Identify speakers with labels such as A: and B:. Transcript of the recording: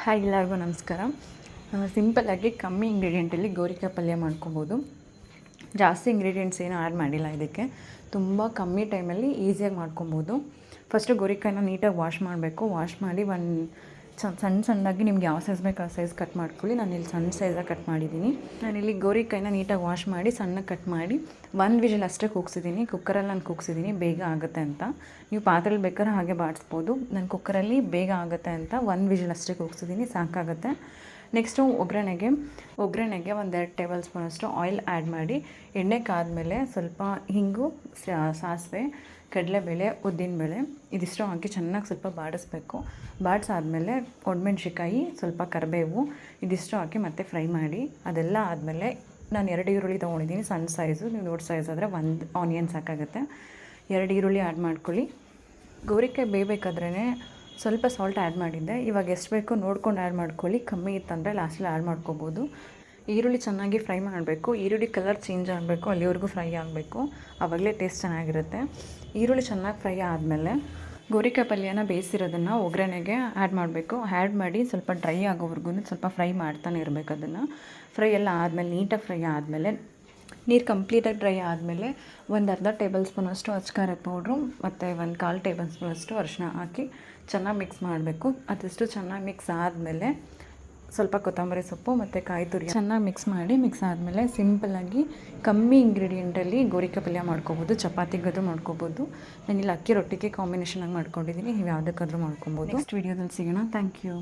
A: Hi ಎಲ್ಲರಿಗೂ ನಮಸ್ಕಾರ. ಸಿಂಪಲ್ಲಾಗಿ ಕಮ್ಮಿ ಇಂಗ್ರೀಡಿಯೆಂಟಲ್ಲಿ ಗೋರಿಕಾಯಿ ಪಲ್ಯ ಮಾಡ್ಕೊಬೋದು. ಜಾಸ್ತಿ ಇಂಗ್ರೀಡಿಯೆಂಟ್ಸ್ ಏನೂ ಆ್ಯಡ್ ಮಾಡಿಲ್ಲ ಇದಕ್ಕೆ. ತುಂಬ ಕಮ್ಮಿ ಟೈಮಲ್ಲಿ ಈಸಿಯಾಗಿ ಮಾಡ್ಕೊಬೋದು. ಫಸ್ಟು ಗೋರಿಕಾಯಿನ ನೀಟಾಗಿ ವಾಶ್ ಮಾಡಬೇಕು. ವಾಶ್ ಮಾಡಿ ಒಂದು ಸಣ್ಣ ಸಣ್ಣದಾಗಿ ನಿಮ್ಗೆ ಯಾವ ಸೈಜ್ ಬೇಕು ಆ ಸೈಜ್ ಕಟ್ ಮಾಡ್ಕೊಳ್ಳಿ. ನಾನು ಇಲ್ಲಿ ಸಣ್ಣ ಸೈಜಾಗಿ ಕಟ್ ಮಾಡಿದ್ದೀನಿ. ನಾನಿಲ್ಲಿ ಗೋರಿಕಾಯಿನ ನೀಟಾಗಿ ವಾಶ್ ಮಾಡಿ, ಸಣ್ಣ ಕಟ್ ಮಾಡಿ, ಒಂದು ವಿಷಲ್ ಅಷ್ಟೇ ಕೂಗ್ಸಿದ್ದೀನಿ. ಕುಕ್ಕರಲ್ಲಿ ನಾನು ಕೂಗ್ಸಿದ್ದೀನಿ. ಬೇಗ ಆಗುತ್ತೆ ಅಂತ. ನೀವು ಪಾತ್ರೆಲಿ ಬೇಕಾದ್ರೆ ಹಾಗೆ ಬಾಡಿಸ್ಬೋದು ನಾನು ಕುಕ್ಕರಲ್ಲಿ ಬೇಗ ಆಗುತ್ತೆ ಅಂತ ಒಂದು ವಿಷಲ್ ಅಷ್ಟೇ ಕೂಗ್ಸಿದ್ದೀನಿ. ಸಾಕಾಗುತ್ತೆ. ನೆಕ್ಸ್ಟು ಒಗ್ಗರಣೆಗೆ ಒಗ್ಗರಣೆಗೆ ಒಂದೆರಡು ಟೇಬಲ್ ಸ್ಪೂನಷ್ಟು ಆಯಿಲ್ ಆ್ಯಡ್ ಮಾಡಿ, ಎಣ್ಣೆ ಕಾದ್ಮೇಲೆ ಸ್ವಲ್ಪ ಹಿಂಗು ಸಾಸಿವೆ, ಕಡಲೆಬೇಳೆ, ಉದ್ದಿನಬೇಳೆ ಇದಿಷ್ಟು ಹಾಕಿ ಚೆನ್ನಾಗಿ ಸ್ವಲ್ಪ ಬಾಡಿಸ್ಬೇಕು. ಬಾಡಿಸಾದ್ಮೇಲೆ ಒಣಮೆಣ್ಸಿಕಾಯಿ ಸ್ವಲ್ಪ ಕರಿಬೇವು ಇದಿಷ್ಟು ಹಾಕಿ ಮತ್ತೆ ಫ್ರೈ ಮಾಡಿ, ಅದೆಲ್ಲ ಆದಮೇಲೆ ನಾನು ಎರಡು ಈರುಳ್ಳಿ ತೊಗೊಂಡಿದ್ದೀನಿ, ಸಣ್ಣ ಸೈಜು ನೀವು ದೊಡ್ಡ ಸೈಜ್ ಆದರೆ ಒಂದು ಆನಿಯನ್ ಸಾಕಾಗುತ್ತೆ. ಎರಡು ಈರುಳ್ಳಿ ಆ್ಯಡ್ ಮಾಡ್ಕೊಳ್ಳಿ. ಗೋರಿಕಾಯಿ ಬೇಯಬೇಕಾದ್ರೇ ಸ್ವಲ್ಪ ಸಾಲ್ಟ್ ಆ್ಯಡ್ ಮಾಡಿದ್ದೆ. ಇವಾಗ ಎಷ್ಟು ಬೇಕೋ ನೋಡ್ಕೊಂಡು ಆ್ಯಡ್ ಮಾಡ್ಕೊಳ್ಳಿ. ಕಮ್ಮಿ ಇತ್ತಂದರೆ ಲಾಸ್ಟಲ್ಲಿ ಆ್ಯಡ್ ಮಾಡ್ಕೋಬೋದು. ಈರುಳ್ಳಿ ಚೆನ್ನಾಗಿ ಫ್ರೈ ಮಾಡಬೇಕು. ಈರುಳ್ಳಿ ಕಲರ್ ಚೇಂಜ್ ಆಗಬೇಕು. ಅಲ್ಲಿವರೆಗೂ ಫ್ರೈ ಆಗಬೇಕು. ಆವಾಗಲೇ ಟೇಸ್ಟ್ ಚೆನ್ನಾಗಿರುತ್ತೆ. ಈರುಳ್ಳಿ ಚೆನ್ನಾಗಿ ಫ್ರೈ ಆದಮೇಲೆ ಗೋರಿಕಾಯಿ ಪಲ್ಯನ ಬೇಯಿಸಿರೋದನ್ನು ಒಗ್ಗರಣೆಗೆ ಆ್ಯಡ್ ಮಾಡಬೇಕು. ಆ್ಯಡ್ ಮಾಡಿ ಸ್ವಲ್ಪ ಡ್ರೈ ಆಗೋವರೆಗೂ ಸ್ವಲ್ಪ ಫ್ರೈ ಮಾಡ್ತಾನೆ ಇರಬೇಕು ಅದನ್ನು. ಫ್ರೈ ಎಲ್ಲ ಆದಮೇಲೆ, ನೀಟಾಗಿ ಫ್ರೈ ಆದಮೇಲೆ ನೀರು ಕಂಪ್ಲೀಟಾಗಿ ಡ್ರೈ ಆದಮೇಲೆ ಒಂದು ಅರ್ಧ ಟೇಬಲ್ ಸ್ಪೂನಷ್ಟು ಅಚ್ಕಾರೆ ಪೌಡ್ರು ಮತ್ತು ಒಂದು ಕಾಲು ಟೇಬಲ್ ಸ್ಪೂನಷ್ಟು ಅರಿಶಿನ ಹಾಕಿ ಚೆನ್ನಾಗಿ ಮಿಕ್ಸ್ ಮಾಡಬೇಕು. ಅದಷ್ಟು ಚೆನ್ನಾಗಿ ಮಿಕ್ಸ್ ಆದಮೇಲೆ ಸ್ವಲ್ಪ ಕೊತ್ತಂಬರಿ ಸೊಪ್ಪು ಮತ್ತು ಕಾಯಿ ತುರಿ ಚೆನ್ನಾಗಿ ಮಿಕ್ಸ್ ಮಾಡಿ ಮಿಕ್ಸ್ ಆದಮೇಲೆ ಸಿಂಪಲ್ಲಾಗಿ ಕಮ್ಮಿ ಇಂಗ್ರೀಡಿಯೆಂಟಲ್ಲಿ ಗೋರಿಕಾಯಿ ಪಲ್ಯ ಮಾಡ್ಕೊಬೋದು ಚಪಾತಿಗದು ಮಾಡ್ಕೊಬೋದು ನಾನಿಲ್ಲಿ ಅಕ್ಕಿ ರೊಟ್ಟಿಗೆ ಕಾಂಬಿನೇಷನ್ ಆಗಿ ಮಾಡ್ಕೊಂಡಿದ್ದೀನಿ ನೀವು ಯಾವುದಕ್ಕಾದ್ರೂ ಮಾಡ್ಕೊಬೋದು. ನೆಕ್ಸ್ಟ್ ವೀಡಿಯೋದಲ್ಲಿ ಸಿಗೋಣ. Thank you